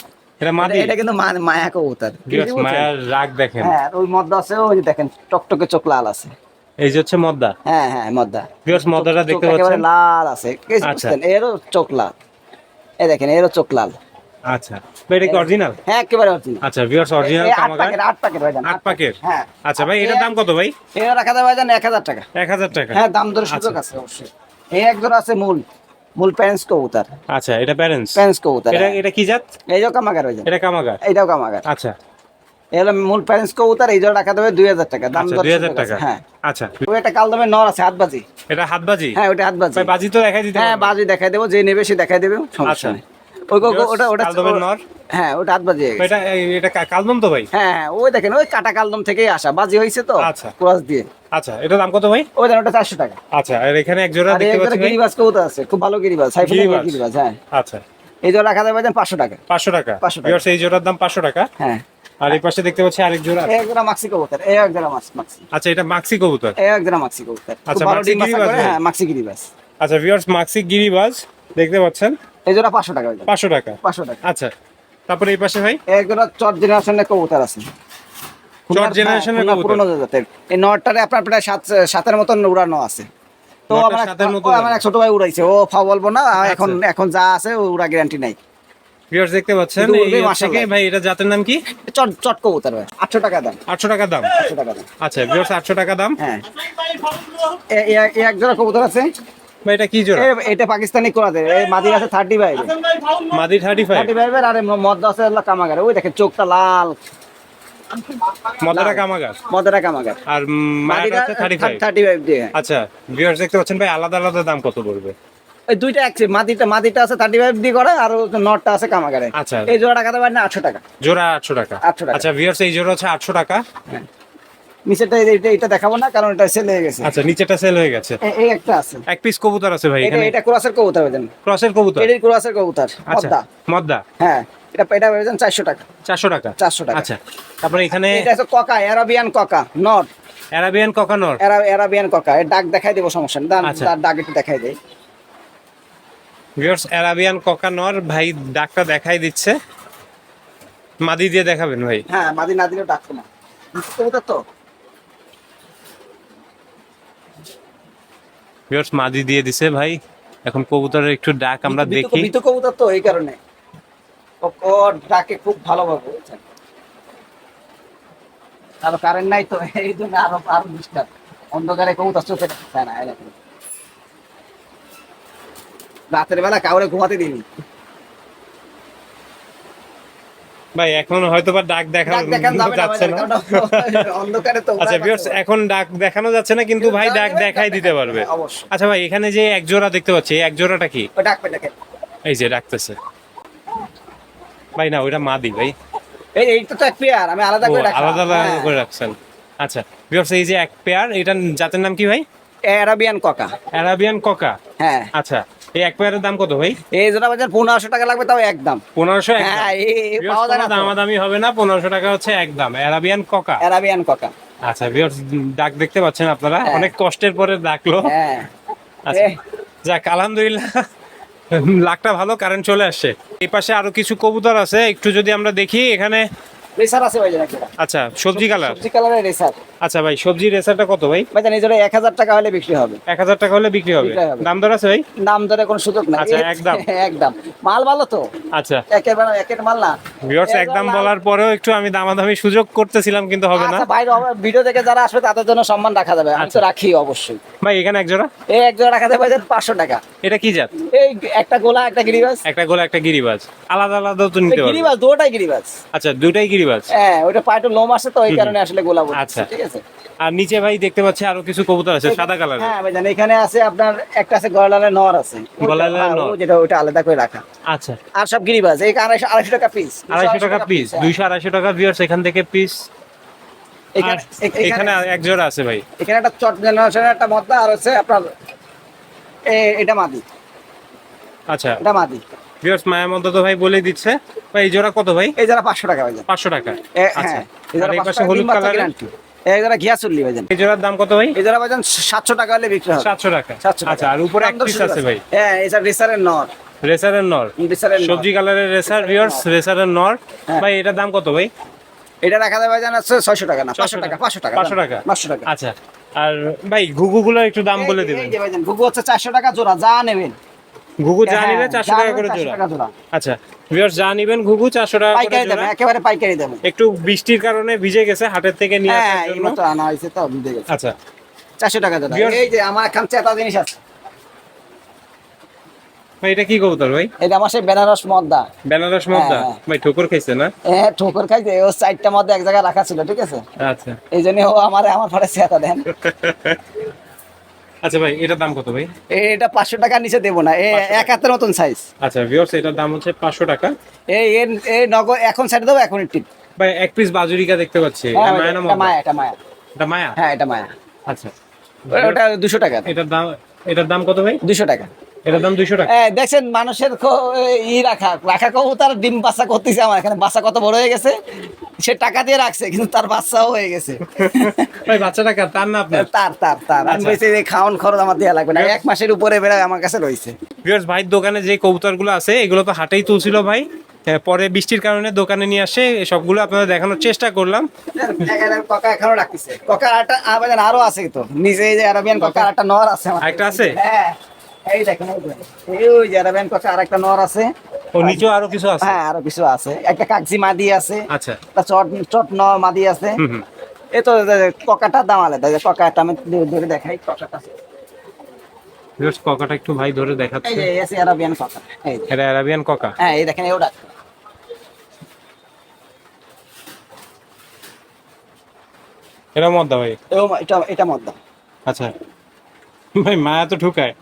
এটা মাদি? এটা কিন্তু মায়া কবুতর। মায়ার রাগ দেখেন। হ্যাঁ ওই মদ্দা আছে ওই দেখেন টকটকে চোখ লাল আছে। এই যে হচ্ছে মদ্দা? হ্যাঁ হ্যাঁ মদ্দা। ভিউয়ার্স মদ্দাটা দেখতে পাচ্ছেন? লাল আছে। আচ্ছা। এরও চোখ লাল। এই দেখেন এরও চোখ লাল। আচ্ছা এটা কি অরিজিনাল হ্যাঁ একেবারে অরিজিনাল আচ্ছা ভিউয়ার্স অরিজিনাল এই আট কামাগার? প্যাকেট প্যাকেট ভাই আট পাকের হ্যাঁ। আচ্ছা ভাই এটার দাম কত ভাই? এটা রাখা যাবে ভাইজান এক হাজার টাকা। এক হাজার টাকা? হ্যাঁ দাম দর সুযোগ আচ্ছা। আছে অবশ্যই। এই এক জোড়া আছে মূল মূল প্যান্স কবুতর। আচ্ছা এটা প্যারেন্টস? প্যান্স কবুতর এটা এটা কি জাত? এই যে কামাগার ভাইজান। এটা কামাগার? এইটাও কামাগার। আচ্ছা। মূল প্যারেন্টস কবুতর এই জোড়া রাখা দেবে দুই হাজার টাকা দাম আচ্ছা দর দুই হাজার টাকা। হ্যাঁ। আচ্ছা। ওই একটা কাল দামে নর আছে হাত বাজি এটা হ্যাঁ ওটা বাজি ভাই বাজি তো দেখাই দিতে হ্যাঁ বাজি দেখাই দেবো যে নেবে সে দেখাই দেবে। সমস্যা নেই। ওটা ওটা হ্যাঁ ওটা হাত বাজি হয়ে ভাই, গেছে। এটা এটা কালদম তো ভাই? হ্যাঁ হ্যাঁ ওই দেখেন ওই কাটা কালদম থেকেই আসা। বাজি হয়েছে তো আচ্ছা। ক্রস দিয়ে। আচ্ছা এটা দাম কত ভাই? ওই দেখেন ওটা চারশো টাকা। আচ্ছা আর এখানে এক জোড়া দেখতে পাচ্ছি গিরিবাজ কবুতর আছে খুব ভালো গিরিবাজ সাইফুল গিরিবাজ। গিরিবাজ হ্যাঁ। আচ্ছা। এই জোড়া রাখা যাবে পাঁচশো টাকা। পাঁচশো টাকা। 500 টাকা। এই জোড়ার দাম পাঁচশো টাকা? হ্যাঁ। আর এই পাশে দেখতে পাচ্ছি আরেক জোড়া এক জোড়া মাক্সি কবুতর এই এক জোড়া মাক্সি আচ্ছা এটা মাক্সি কবুতর? এই এক জোড়া মাক্সি কবুতর। আচ্ছা, মাক্সি গিরিবাজ হ্যাঁ মাক্সি গিরিবাজ। আচ্ছা ভিউয়ার্স মাক্সি গিরিবাজ দেখতে পাচ্ছেন? এই জোড়া পাঁচশো টাকা পাঁচশো টাকা? পাঁচশো টাকা। আচ্ছা তারপরে এই পাশে ভাই? এক জোড়া চট জেনারেশনের কবুতর আছে। চট জেনারেশনের হ্যাঁ, পুরোনো জাতের। এই নটটারে আপনার প্রায় সাত সাতের মতন উড়ানো আছে। তো আমার আমার এক ছোট ভাই উড়াইছে। ও ফা বলব না এখন এখন যা আছে উড়া গ্যারান্টি নাই। ভিউয়ার্স দেখতে পাচ্ছেন এই উড়বে হচ্ছে কি, মাশাআল্লাহ। ভাই এটা জাতের নাম কি? চট চট কবুতর ভাই। আটশো টাকা দাম। আটশো টাকা দাম? আটশো টাকা দাম। আচ্ছা ভিউয়ার্স আটশো টাকা দাম? হ্যাঁ। এক জোড়া কবুতর আছে। এটা কি জোড়া? এটা পাকিস্তানি কোরাতে এই মাদি আছে থার্টি ফাইভ মাদি থার্টি ফাইভ থার্টি আর মদ্দা আছে হলো ওই দেখে চোখটা লাল। মদারা কামাগার? মদারা কামাগার। আর উম, মায়াটা হচ্ছে থার্টি ফাইভ থার্টি ফাইভ দিয়ে। আচ্ছা ভিউয়ার্স দেখতে পাচ্ছেন ভাই আলাদা আলাদা দাম কত পড়বে? এই দুইটা একচে মাদিটা মাদিটা আছে দিয়ে করে আর নটটা আছে কামাগারে। আচ্ছা। এই জোড়া টাকাতে পারেন আটশো টাকা। জোড়া আটশো টাকা। 800 টাকা। আচ্ছা ভিউয়ার্স এই জোড়া হচ্ছে আটশো টাকা। নিচেরটা এটা এটা দেখাবো না কারণ এটা সেল হয়ে গেছে। আচ্ছা নিচেটা সেল হয়ে গেছে। এই একটা আছে। এক পিস কবুতর আছে ভাই এখানে। এটা ক্রসের কবুতর বেজেন ক্রসের কবুতর? এটাই ক্রসের কবুতর আচ্ছা পদ্মা মদ্দা? হ্যাঁ এটা এটা বেজেন চারশো টাকা। চারশো টাকা? 400 টাকা। আচ্ছা তারপরে এখানে এটা আছে ককা অ্যারাবিয়ান ককা নট অ্যারাবিয়ান ককানর অ্যারাবিয়ান ককা এর ডাক দেখাই দেবো সমস্যা নেই। আচ্ছা। তার ডাক একটু দেখাই দেই। ভিউয়ার্স অ্যারাবিয়ান ককানর ভাই ডাকটা দেখাই দিচ্ছে। মাদি দিয়ে দেখাবেন ভাই। হ্যাঁ মাদি না দিলেও ডাকতো না। তো? মাদি দিয়ে দিছে ভাই। এখন কবুতরের একটু ডাক আমরা দেখি। বিতু কবুতর তো এই কারণে। ডাকে খুব ভালোভাবে বুঝছেন আরও কারেন্ট নাই তো এই জন্য আরও আরও ডিস্টার্ব অন্ধকারে কবুতর চোখে না রাতের বেলা কাউরে ঘুমাতে দিইনি। ভাই এখন হয়তো বা ডাক দেখা ডাক দেখান যাচ্ছে না। অন্ধকারে তো আচ্ছা ভিউয়ার্স এখন ডাক দেখানো যাচ্ছে না কিন্তু ভাই ডাক দেখাই দিতে পারবে। আচ্ছা ভাই এখানে যে এক জোড়া দেখতে পাচ্ছি এক জোড়াটা কি? এই যে ডাকতেছে। ভাই না ওইটা মাদি ভাই। এই এইটা তো এক পেয়ার আমি আলাদা করে আলাদা আলাদা হ্যাঁ। করে রাখছেন। আচ্ছা ভিউয়ার্স এই যে এক পেয়ার এটার জাতের নাম কি ভাই? অ্যারাবিয়ান ককা অ্যারাবিয়ান ককা হ্যাঁ। আচ্ছা এই এক পেয়ারের দাম কত ভাই? এই জোড়া বাজার পনেরোশো টাকা লাগবে তাও একদম। পনেরোশো হ্যাঁ পাওয়া যায় না দামাদামি হবে না পনেরোশো টাকা হচ্ছে একদম অ্যারাবিয়ান ককা। অ্যারাবিয়ান ককা। আচ্ছা ভিউয়ার্স ডাক দেখতে পাচ্ছেন আপনারা। হ্যাঁ। অনেক কষ্টের পরে ডাকলো। হ্যাঁ। আচ্ছা যাক আলহামদুলিল্লাহ। লাকটা ভালো কারেন্ট চলে আসছে। এই পাশে আরও কিছু কবুতর আছে। একটু যদি আমরা দেখি এখানে রেসার আছে ভাই আচ্ছা সবজি কালার? সবজি কালারের রেসার। আচ্ছা ভাই সবজি রেসারটা কত ভাই? ভাই জানি এক হাজার টাকা হলে বিক্রি হবে। এক হাজার টাকা হলে বিক্রি হবে। দাম দর আছে ভাই? দাম দরে কোনো সুযোগ নাই। আচ্ছা, একদম। একদম। মাল ভালো তো? আচ্ছা। একেবারে একের মাল না। ভিউয়ার্স একদম বলার পরেও একটু আমি দামাদামি সুযোগ করতেছিলাম কিন্তু হবে না। আচ্ছা হবে- ভিডিও দেখে যারা আসবে তাদের জন্য সম্মান রাখা যাবে। আমি তো আচ্ছা। রাখি অবশ্যই। ভাই এখানে এক জোড়া? এই এক জোড়া রাখা যাবে পাঁচশো টাকা। এটা কি জাত? এই একটা গোলা একটা গিরিবাজ। একটা গোলা একটা গিরিবাজ। আলাদা আলাদা তো নিতে পারবে। গিরিবাজ দুটাই গিরিবাজ। আচ্ছা দুটাই গিরিবাজ হ্যাঁ ওটা পায়ে লোম আসে তো এই কারণে আসলে গোলা আচ্ছা। ঠিক আছে? আর নিচে ভাই দেখতে পাচ্ছি আরও কিছু কবুতর আছে সাদা কালারের। হ্যাঁ ভাই জান এখানে আছে আপনার একটা আছে গলালের নর আছে। গলালের হ্যাঁ, নর। যেটা ওটা আলাদা করে রাখা। আচ্ছা। আর সব গিরিবাজ এই আড়াইশো আড়াইশো টাকা পিস আড়াইশো টাকা পিস দুইশো আড়াইশো টাকা ভিউয়ার্স এখান থেকে পিস এখানে এ- এখানে এক জোড়া আছে ভাই। এখানে একটা চট জেনারেশনের একটা মদ্দা আর হচ্ছে আপনার এটা মাদি। আচ্ছা। এটা মাদি। ভিউয়ার্স মায়া ভাই বলে দিচ্ছে। ভাই এই জোড়া কত ভাই? এই যারা পাঁচশো টাকা ভাই পাঁচশো টাকা। আচ্ছা হ্যাঁ এই পাশে হলুদ ডিম কালারের? এই যারা ঘিয়া চুল্লি ভাই জান এই জোড়ার দাম কত ভাই? এই যারা ভাই জান সাতশো টাকা হলে বিক্রি হবে। সাতশো টাকা। আচ্ছা আর উপরে এক পিস আছে ভাই। হ্যাঁ এই রেসারের নর। রেসারের নর। সবজি কালারের রেসার ভিউয়ার্স রেসারের নর। হ্যাঁ। ভাই এটার দাম কত ভাই? এটা রাখা যাবে জান আছে ছয়শো টাকা না পাঁচশো 600 টাকা পাঁচশো টাকা পাঁচশো টাকা। পাঁচশো টাকা। আচ্ছা। আর ভাই ঘুঘুগুলোর একটু দাম বলে দিবেন। ঘুঘু হচ্ছে চারশো টাকা জোড়া যা নেবেন। ঘুঘু যা হ্যাঁ, চারশো টাকা করে জোড়া। আচ্ছা ভিউয়ার্স যা নিবেন ঘুঘু চারশো টাকা পাইকারি দামে একেবারে পাইকারি দামে একটু বৃষ্টির কারণে ভিজে গেছে হাটের থেকে নিয়ে হ্যাঁ আসার এই জন্য আনা হয়েছে তো বুঝে গেছে। আচ্ছা। চারশো টাকা Viewers- এই যে আমার এখান চেতা জিনিস আছে। ভাই এটা কি কবুতর ভাই? এটা আমার সেই বেনারস মদ্দা। বেনারস মদ্দা? হ্যাঁ। ভাই ঠোকর খাইছে না? এ ঠোকর খাইছে। ও চারটা মধ্যে এক জায়গায় রাখা ছিল ঠিক আছে? আচ্ছা। এই জন্য ও আমার আমার ঘরে চেতা দেন। আচ্ছা ভাই এটার দাম কত ভাই? এটা পাঁচশো টাকার নিচে দেবো না এক হাতের মতন সাইজ আচ্ছা ভিউয়ার্স এটার দাম হচ্ছে পাঁচশো টাকা। এই এই নগদ এখন সাইড দেবো এখন টিপ ভাই এক পিস বাজুরিকা দেখতে পাচ্ছি। হ্যাঁ, এটা মায়া না এটা মায়া এটা মায়া। এটা মায়া? হ্যাঁ এটা মায়া। আচ্ছা। ওটা দুশো টাকা। এটার দাম এটার দাম কত ভাই? দুশো টাকা। এটার দাম দুইশো টাকা। হ্যাঁ দেখছেন মানুষের ই রাখা। রাখা কবুতর ডিম বাচ্চা করতেছে আমার এখানে। বাচ্চা কত বড় হয়ে গেছে? সে টাকা দিয়ে রাখছে কিন্তু তার বাচ্চাও হয়ে গেছে। ভাই বাচ্চাটা কার? তার না আপনার? তার তার তার। আমি আচ্ছা। বলছি যে খাওয়ান খরচ আমার দেওয়া লাগবে না। এক মাসের উপরে বেড়ায় আমার কাছে রয়েছে। ভিউয়ার্স ভাই দোকানে যে কবুতরগুলো আছে এগুলো তো হাটেই তুলছিল ভাই। পরে বৃষ্টির কারণে দোকানে নিয়ে আসে সবগুলো আপনাদের দেখানোর চেষ্টা করলাম। ককা এখনও রাখতেছে ককা আটা আরও আছে তো। নিজে যে আরবিয়ান ককা একটা নর আছে আমার। আরেকটা আছে? হ্যাঁ। এই দেখেন ওই যে। এই ওই যে আরবিয়ান নর আছে। ও নিচেও আরও কিছু আছে? হ্যাঁ আরও কিছু আছে। একটা মাদি আছে আচ্ছা। একটা চট চট ন মাদি আছে। তো দাম আলাদা ককাটা আমি ধরে- ধরে দেখাই ককাটা ভিউয়ার্স ককাটা একটু ভাই ধরে এই যে আরাবিয়ান কথা এই এটা অ্যারাবিয়ান ককা? হ্যাঁ এই দেখেন ওটা। এটা মদ্দা ভাই? এটা এটা মদ্দা। আচ্ছা। ভাই মায়া তো ঢুকায়।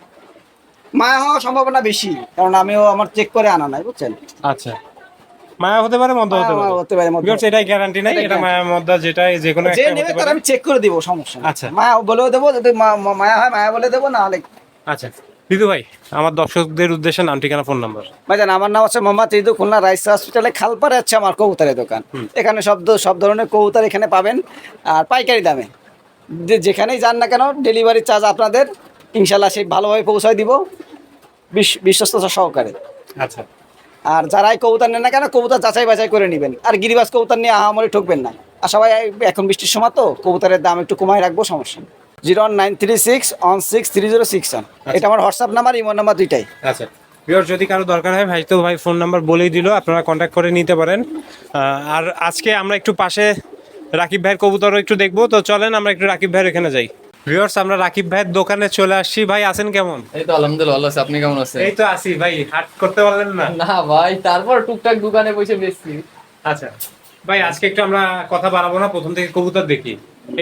মায়া হওয়ার সম্ভাবনা বেশি কারণ আমিও আমার চেক করে আনা নাই বুঝছেন? আচ্ছা। মায়া হতে পারে মদ্দা হতে পারে। হতে পারে মদ্দা। এটাই গ্যারান্টি নাই এটা মায়া মদ্দা যেটা যে কোনো একটা হতে পারে। আমি চেক করে দিব সমস্যা আচ্ছা। মায়া বলেও দেবো যদি মায়া হয় মায়া বলে দেবো না হলে আচ্ছা। দিদু ভাই আমার দর্শকদের উদ্দেশ্যে নাম ঠিকানা ফোন নাম্বার ভাইজান আমার নাম হচ্ছে মোহাম্মদ রিদু খুলনা রাইস হসপিটালে খালপাড়ে আছে আমার কবুতরের দোকান। এখানে সব সব ধরনের কবুতর এখানে পাবেন আর পাইকারি দামে। যেখানেই যান না কেন ডেলিভারি চার্জ আপনাদের ইনশাল্লাহ সেই ভালোভাবে পৌঁছায় দিব বিশ- বিশ্বস্ততা সহকারে। আচ্ছা। আর যারাই কবুতর নেন না কেন কবুতর যাচাই বাছাই করে নেবেন। আর গিরিবাজ কবুতর নিয়ে আহামরি ঠকবেন না। আর সবাই এখন বৃষ্টির সময় তো কবুতরের দাম একটু কমাই রাখব সমস্যা zero one nine three six one six three zero six one. এটা আমার হোয়াটসঅ্যাপ নাম্বার ইমোর নাম্বার দুইটাই। আচ্ছা। ভিউয়ার যদি কারও দরকার হয় ভাই তো ভাই ফোন নাম্বার বলেই দিল আপনারা কন্ট্যাক্ট করে নিতে পারেন। আর আজকে আমরা একটু পাশে রাকিব ভাইয়ের কবুতরও একটু দেখব। তো চলেন আমরা একটু রাকিব ভাইয়ের এখানে যাই। ভিউয়ার্স আমরা রাকিব ভাইয়ের দোকানে চলে আসছি। ভাই আছেন কেমন? এই তো আলহামদুলিল্লাহ ভালো আছে। আপনি কেমন আছেন? এই তো আসি ভাই হাট করতে পারলেন না। না ভাই তারপর টুকটাক দোকানে বসে বেচছি। আচ্ছা ভাই আজকে একটু আমরা কথা বাড়াবো না প্রথম থেকে কবুতর দেখি।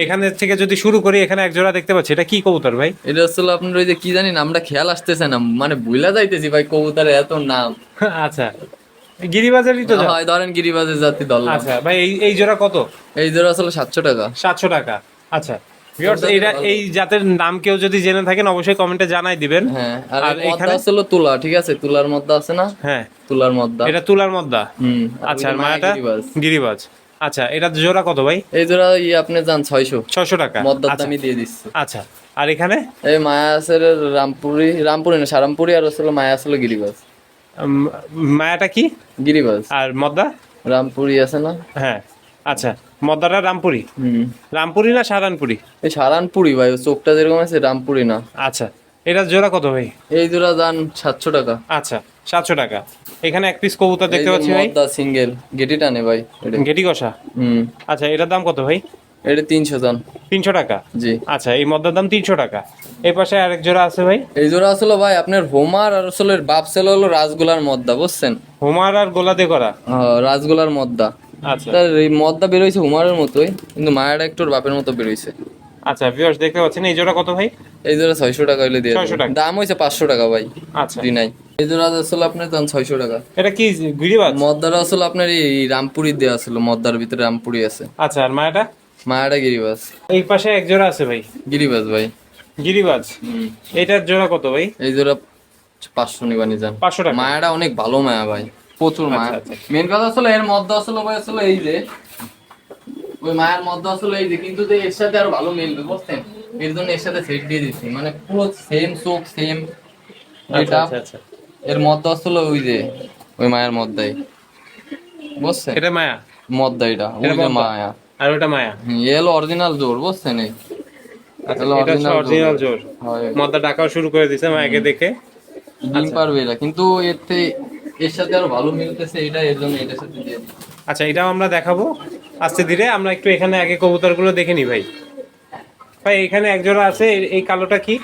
এখানে থেকে যদি শুরু করি এখানে এক জোড়া দেখতে পাচ্ছি। এটা কি কবুতর ভাই? এটা আসলে আপনার ওই যে কি জানি নামটা খেয়াল আসতেছে না। মানে ভুলা যাইতেছি ভাই কবুতরের এত নাম। আচ্ছা গিরিবাজারই তো হয় ধরেন গিরিবাজার জাতি দল। আচ্ছা ভাই এই এই জোড়া কত? এই জোড়া আসলে সাতশো টাকা। সাতশো টাকা। আচ্ছা এই জাতের নাম কেউ যদি জেনে থাকেন অবশ্যই কমেন্টে জানাই দিবেন। হ্যাঁ আর এখানে আসলে তুলা ঠিক আছে? তুলার মদ্দা আছে না? হ্যাঁ। তুলার মদ্দা। এটা তুলার মদ্দা। হুম আচ্ছা আর মায়াটা? গিরিবাজ। আচ্ছা এটা জোড়া কত ভাই? এই জোড়া ইয়ে আপনি যান ছয়শো। ছশো টাকা। মদ্দার আচ্ছা, দামি দিয়ে দিচ্ছে। আচ্ছা আর এখানে? এই মায়া আছে রামপুরি রামপুরি না সারামপুরি আর আসলে মায়া আসলে গিরিবাজ। মায়াটা কি? গিরিবাজ। আর মদ্দা? রামপুরি আছে না? হ্যাঁ। আচ্ছা মদ্দাটা রামপুরি? রামপুরি না সারানপুরি এই সারানপুরি ভাই চোখটা যেরকম আছে রামপুরি না। আচ্ছা এটা জোড়া কত ভাই? এই জোড়া দান সাতশো টাকা। আচ্ছা সাতশো টাকা। এখানে এক পিস কবুতর দেখতে পাচ্ছি ভাই। সিঙ্গেল গেটি টানে ভাই গেটি কষা? হুম। আচ্ছা এটার দাম কত ভাই? এটা তিনশো দান। তিনশো টাকা? জি। আচ্ছা এই মদ্দার দাম তিনশো টাকা। এই পাশে আরেক জোড়া আছে ভাই। এই জোড়া আসলে ভাই আপনার হোমার আর আসলে বাপ সেল হলো রাজগোলার মদ্দা বুঝছেন? হোমার আর গোলাদে করা? হ্যাঁ, রাজগোলার মদ্দা। তার এই মদ্দা বেরোইছে হুমারের মতোই কিন্তু মায়ের একটু বাপের মতো বেরোইছে আচ্ছা ভিউয়ার্স দেখতে পাচ্ছেন এই জোড়া কত ভাই? এই জোড়া ছয়শো টাকা হইলে দিয়ে 600 টাকা। দাম হয়েছে পাঁচশো টাকা ভাই আচ্ছা। ফ্রি নাই। এই জোড়া আসলে আপনার দাম ছয়শো টাকা। এটা কি গিরিবাজ? মদ্দাটা আসলে আপনার এই রামপুরি দেওয়া ছিল মদ্দার ভিতরে রামপুরি আছে। আচ্ছা আর মায়াটা মায়াটা গিরিবাজ। এই পাশে এক জোড়া আছে ভাই। গিরিবাজ ভাই। গিরিবাজ। এটার জোড়া কত ভাই? এই জোড়া পাঁচশো নিবানি যান। 500 টাকা? মায়াটা অনেক ভালো মায়া ভাই। প্রচুর মায়া। আচ্ছা। মেন কথা আসলে এর মধ্যে আসলে ভাই আসলে এই যে ওই মায়ের মধ্যে আসলে এই যে কিন্তু যে এর সাথে আরও ভালো মিলবে বুঝছেন? এর জন্য এর সাথে সেট দিয়ে দিচ্ছি। মানে পুরো সেম চোখ সেম আচ্ছা এটা আচ্ছা আচ্ছা। এর মধ্যে আসলে ওই যে ওই মায়ের মধ্যেই বুঝছেন? এটা মায়া? মদ্দা এটা ওই এটা যে মায়া। আর ওটা মায়া? হুম, এ হলো অরিজিনাল জোর বুঝছেন? এই আচ্ছা এটা অরিজিনাল জোর। মদ্দা ডাকাও শুরু করে দিছে মায়াকে দেখে। ডিম পারবে এরা কিন্তু এতে এর সাথে আরও ভালো মিলতেছে এটা এর জন্য এটার সাথে দিয়ে আচ্ছা এটাও আমরা দেখাবো। আস্তে ধীরে আমরা একটু এখানে আগে কবুতরগুলো দেখে নিই ভাই। ভাই এখানে এক জোড়া আছে এই- কালোটা কি?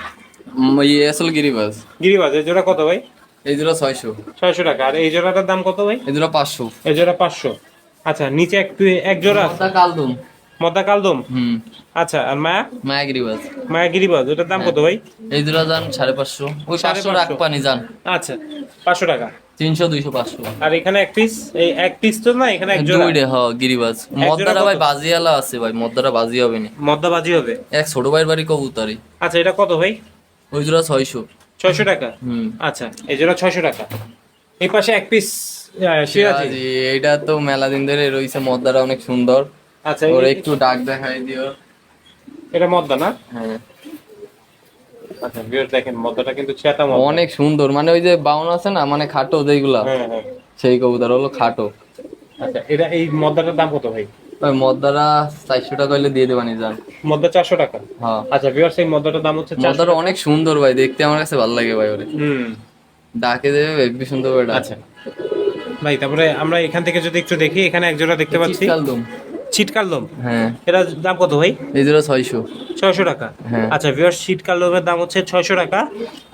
আসলে গিরিবাজ। গিরিবাজ এই জোড়া কত ভাই? এই জোড়া ছয়শো। ছয়শো টাকা। আর এই জোড়াটার দাম কত ভাই? এই জোড়া পাঁচশো। এই জোড়া পাঁচশো। আচ্ছা নিচে এক এক জোড়া আছে। কালদুম। কালদম? হুম। আচ্ছা আর মায়া? মায়া গিরিবাজ। মায়া গিরিবাজ ওটার দাম কত ভাই? এই জোড়া যান সাড়ে পাঁচশো। ওই সাড়ে পাঁচশো। পানি যান। আচ্ছা পাঁচশো টাকা। তিনশো দুইশো পাঁচশো। আর এখানে এক পিস এই এক পিস তো না এখানে এক জোড়া। দুইটা হ গিরিবাজ। মদ্দারা ভাই বাজিয়ালা আছে ভাই মদ্দারা বাজি হবে না। মদ্দা বাজি হবে? এক ছোট ভাইয়ের বাড়ি কবুতারি আচ্ছা এটা কত ভাই? ওই জোড়া ছয়শো। ছয়শো টাকা? হুম। আচ্ছা এই জোড়া ছয়শো টাকা। এই পাশে এক পিস সিরাজি সিরাজি, তো মেলা দিন ধরে রয়েছে মদ্দারা অনেক সুন্দর। আচ্ছা ওর একটু ডাক দেখাই দিও। এটা মদ্দা না? হ্যাঁ। আচ্ছা ভিউয়ার্স দেখেন মদ্দাটা কিন্তু অনেক সুন্দর মানে ওই যে বাউন আছে না মানে খাটো যেগুলা হ্যাঁ হ্যাঁ। সেই কবুতর হলো খাটো। আচ্ছা এটা এই মদ্দাটার দাম কত ভাই? ওই মদ্দারা চারশো টাকা হইলে দিয়ে দেবানি যান মদ্দা চারশো টাকা? হ্যাঁ। আচ্ছা ভিউয়ার্স এই মদ্দাটার দাম হচ্ছে চারশো অনেক সুন্দর ভাই দেখতে আমার কাছে ভালো লাগে ভাই ওরে। হুম। ডাকে দেবে হেব্বি সুন্দর করে। আচ্ছা। ভাই তারপরে আমরা এখান থেকে যদি একটু দেখি এখানে এক জোড়া দেখতে পাচ্ছি। দুম লোম? হ্যাঁ। এটা দাম কত ভাই? এই জোড়া ছয়শো। ছয়শো টাকা। হ্যাঁ। আচ্ছা ভিউয়ার শীতকাল লোমের দাম হচ্ছে ছয়শো টাকা।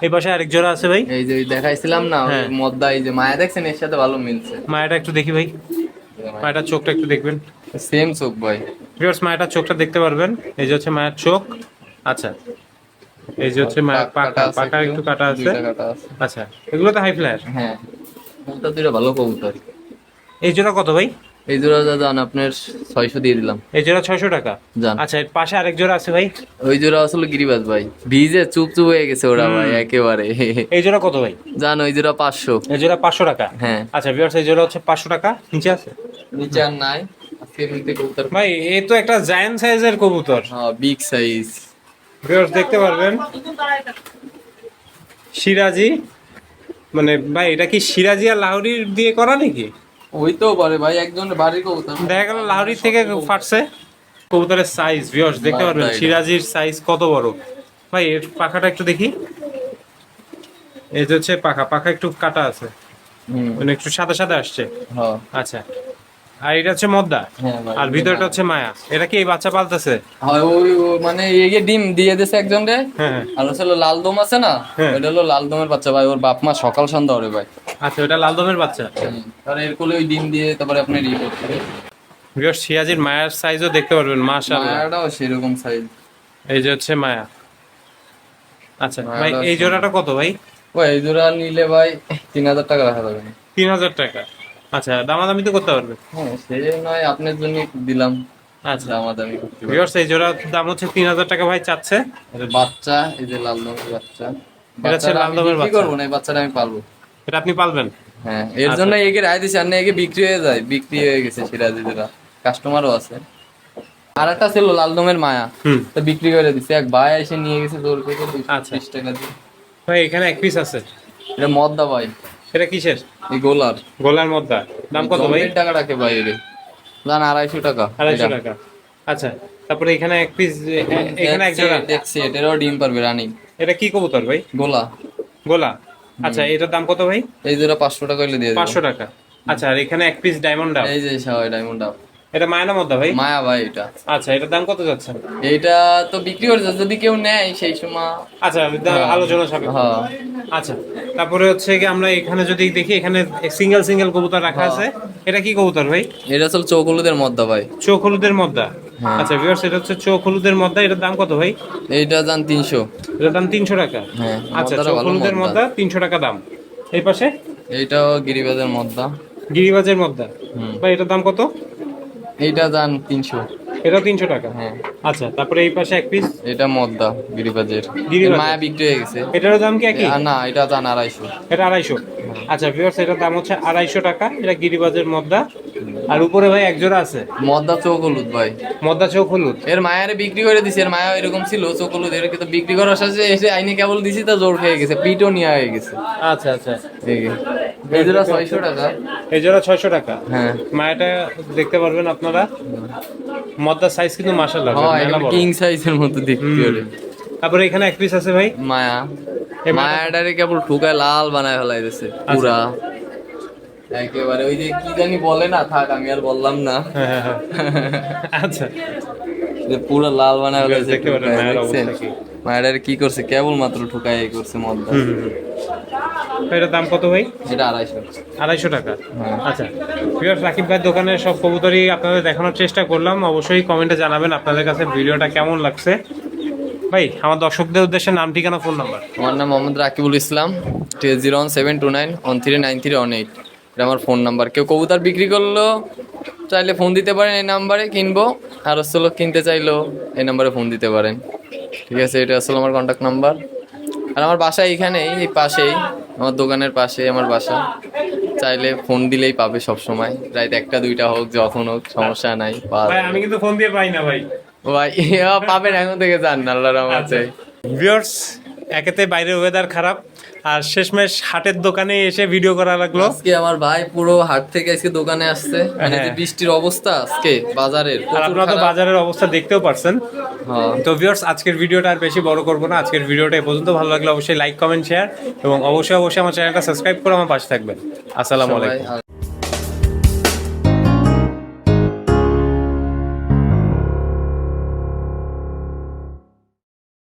এই পাশে আরেক জোড়া আছে ভাই। এই যে দেখাইছিলাম না হ্যাঁ। মদ্দা এই যে মায়া দেখছেন এর সাথে ভালো মিলছে। মায়াটা একটু দেখি ভাই। মায়াটার চোখটা একটু দেখবেন। সেম চোখ ভাই। ভিউয়ার্স মায়াটার চোখটা দেখতে পারবেন। এই যে হচ্ছে মায়ের চোখ। আচ্ছা। এই যে হচ্ছে মায়ের পাকা পাকা একটু। কাটা আছে। আচ্ছা এগুলো তো হাই ফ্লায়ার হ্যাঁ। দুইটা ভালো কবুতর। এই জোড়া কত ভাই? এই জোড়া যা যান আপনার ছয়শো দিয়ে দিলাম। এই জোড়া ছয়শো টাকা? যান আচ্ছা এর পাশে আরেক জোড়া আছে ভাই? ওই জোড়া আসলে গিরিবাজ ভাই। ভিজে চুপ চুপ হয়ে গেছে ওরা ভাই একেবারে। এই জোড়া কত ভাই? জান ওই জোড়া পাঁচশো। এই জোড়া পাঁচশো টাকা? হ্যাঁ। আচ্ছা ভিউয়ার্স এই জোড়া হচ্ছে পাঁচশো টাকা? নিচে আছে? নিচে আর নাই। ভাই এ তো একটা জায়ান্ট সাইজের কবুতর। হ্যাঁ বিগ সাইজ ভিউয়ার্স দেখতে পারবেন। সিরাজি। মানে ভাই এটা কি সিরাজি আর লাহোরি দিয়ে করা নাকি? ওই তো পারে ভাই একজন বাড়ির কবুতর। দেখা গেল লাহোরি থেকে ফাটছে। কবুতরের সাইজ ভিউয়ার্স দেখতে পারবেন সিরাজির সাইজ কত বড়। ভাই এর পাখাটা একটু দেখি। এই যে হচ্ছে পাখা পাখা একটু কাটা আছে। মানে একটু সাদা সাদা আসছে। হ্যাঁ আচ্ছা। আর এটা হচ্ছে মদ্দা। হ্যাঁ আর ভিতরটা হচ্ছে মায়া। এটা কি এই বাচ্চা পালতেছে? ওই মানে এই ডিম দিয়ে দিছে একজন রে হ্যাঁ। হ্যাঁ। আর হচ্ছে লাল দম আছে না? হ্যাঁ। ওইটা হলো লাল দমের বাচ্চা ভাই ওর বাপ মা সকাল সন্ধ্যা ওরে ভাই। আচ্ছা ওটা লাল দমের বাচ্চা? আর এর কোলে ওই ডিম দিয়ে তারপরে আপনি ই করতে ভিউয়ার্স সিরাজির মায়ার সাইজও দেখতে পারবেন মাশাআল্লাহ। মায়াটাও সেরকম সাইজ এই যে হচ্ছে মায়া। আচ্ছা ভাই এই জোড়াটা কত ভাই? ওই এই জোড়া নিলে ভাই তিন হাজার টাকা রাখা যাবে। না তিন হাজার টাকা। আচ্ছা দামাদামি তো করতে পারবে। হ্যাঁ সে নয় আপনার জন্য দিলাম। আচ্ছা। দামাদামি করতে। ভিউয়ার্স এই জোড়ার দাম হচ্ছে তিন হাজার টাকা ভাই চাচ্ছে। বাচ্চা এই যে লাল রঙের বাচ্চা। এটা হচ্ছে বাচ্চাটা লাল রঙের বিক্রি বাচ্চা। করব না এই বাচ্চাটা আমি পালবো। এটা আপনি পালবেন? হ্যাঁ এর জন্য একে রায় দিছি আর না একে বিক্রি হয়ে যায় বিক্রি হয়ে গেছে সিরাজিরা কাস্টমারও আছে। আর একটা ছিল লাল দমের মায়া তো বিক্রি করে দিছে এক ভাই এসে নিয়ে গেছে জোর করে আচ্ছা। বিশ টাকা দিয়ে। ভাই এখানে এক পিস আছে। এটা মদ্দা ভাই। এটা কিসের? এই গোলার। গোলার মধ্যা দাম কত ভাই? টাকা রাখে ভাই রে জান আড়াইশো টাকা আড়াইশো টাকা। আচ্ছা তারপরে এখানে এক পিস এখানে এক জোড়া। দেখছি এটারও ডিম পারবে রানিং এটা কি কবুতর ভাই? গোলা। গোলা? আচ্ছা এটার দাম কত ভাই? এই জোড়া পাঁচশো টাকা হইলে দিয়ে পাঁচশো টাকা। আচ্ছা আর এখানে এক পিস ডায়মন্ড ডাব এই যে সবাই ডায়মন্ড আপ এটা মায়না মধ্যা ভাই? মায়া ভাই এটা। আচ্ছা এটার দাম কত যাচ্ছে? এইটা তো বিক্রি করে যাচ্ছে, যদি কেউ নেয় সেই সময়। আচ্ছা আমি দা- আলোচনা সাপেক্ষে। হ্যাঁ। আচ্ছা তারপরে হচ্ছে কি আমরা এখানে যদি দেখি এখানে সিঙ্গেল সিঙ্গেল কবুতর রাখা আছে। এটা কি কবুতর ভাই? এটা আসলে চোখ হলুদের মদ্দা ভাই। চোখ হলুদের মদ্দা। হ্যাঁ। আচ্ছা ভিউয়ার্স এটা হচ্ছে চোখ হলুদের মদ্দা এটার দাম কত ভাই? এইটা দাম তিনশো। এটার দাম তিনশো টাকা? হ্যাঁ আচ্ছা চোখ হলুদের মদ্দা। মদ্দা তিনশো টাকা দাম। এই পাশে? এইটাও গিরিবাজের মদ্দা। গিরিবাজের মদ্দা। হুম। ভাই এটার দাম কত? এইটা যান তিনশো। এটাও তিনশো টাকা? হ্যাঁ। আচ্ছা তারপরে এই পাশে এক পিস এটা মদ্দা গিরিবাজের। মায়া বিক্রি হয়ে গেছে। এটারও দাম কি একই? না এটা যান আড়াইশো। এটা আড়াইশো? আচ্ছা ভিউয়ার্স এটার দাম হচ্ছে আড়াইশো টাকা। এটা গিরিবাজের মদ্দা। আর উপরে ভাই এক জোড়া আছে? মদ্দা চোখ হলুদ ভাই। মদ্দা চোখ হলুদ? এর মায়ারে বিক্রি করে দিছে এর মায়া এরকম ছিল চোখ হলুদ। এর কিন্তু বিক্রি করার সাথে এসে আইনে কেবল দিছি তা জোর খেয়ে গেছে পিটও নিয়ে হয়ে গেছে। আচ্ছা আচ্ছা। যে। এই জোড়া ছয়শো টাকা। এই জোড়া টাকা? হ্যাঁ। মায়াটা দেখতে পারবেন আপনারা। মদ্দার সাইজ কিন্তু হ্যাঁ কিং সাইজের মতো দেখতে হলে তারপরে এখানে এক পিস আছে ভাই? মায়া। মায়াটারে কেবল ঠুকায় লাল বানায় ফেলাই দিছে পুরা। একেবারে ওই যে কি জানি বলে না থাক আমি আর বললাম না। হ্যাঁ, হ্যাঁ, হ্যাঁ। আচ্ছা। যে পুরো লাল বানায় ফেলাইছে। মায়াটারে কি করছে? কেবল মাত্র ঠুকায় করছে মদ্দা। এটার দাম কত ভাই? এটা আড়াইশো। আড়াইশো টাকা। হ্যাঁ। আচ্ছা ভিউয়ার্স রাকিব ভাইয়ের দোকানের সব কবুতরই আপনাদের দেখানোর চেষ্টা করলাম। অবশ্যই কমেন্টে জানাবেন আপনাদের কাছে ভিডিওটা কেমন লাগছে। ভাই আমার দর্শকদের উদ্দেশ্যে নাম ঠিকানা ফোন নাম্বার আমার নাম Mohammad Rakibul Islam zero one seven two nine one three nine three one eight. এটা আমার ফোন নাম্বার কেউ কবুতর বিক্রি করল চাইলে ফোন দিতে পারেন এই নাম্বারে কিনবো। আর হচ্ছে হলো কিনতে চাইলেও এই নাম্বারে ফোন দিতে পারেন। ঠিক আছে এটা আসলে আমার কন্ট্যাক্ট নাম্বার আর আমার বাসা এইখানেই এই পাশেই। আমার দোকানের পাশে আমার বাসা। চাইলে ফোন দিলেই পাবে সব সময় রাইত একটা দুইটা হোক যখন হোক সমস্যা নাই আমি কিন্তু ফোন দিয়ে পাই না ভাই। ভাই পাবেন এখন থেকে যান আল্লাহর রহমতে। ভিউয়ার্স একেতে বাইরের ওয়েদার খারাপ। আর শেষমেশ হাটের দোকানে এসে ভিডিও করা লাগল। আজকে আমার ভাই পুরো হাট থেকে আজকে দোকানে আসছে। মানে যে হ্যাঁ। বৃষ্টির অবস্থা আজকে বাজারের আর আপনারা তো বাজারের অবস্থা দেখতেও পারছেন। হ্যাঁ। তো ভিউয়ার্স আজকের ভিডিওটা আর বেশি বড় করব না। আজকের ভিডিওটা এ পর্যন্ত ভালো লাগলে অবশ্যই লাইক কমেন্ট শেয়ার এবং অবশ্যই অবশ্যই আমার চ্যানেলটা সাবস্ক্রাইব করে আমার পাশে থাকবেন। আসসালামু আলাইকুম।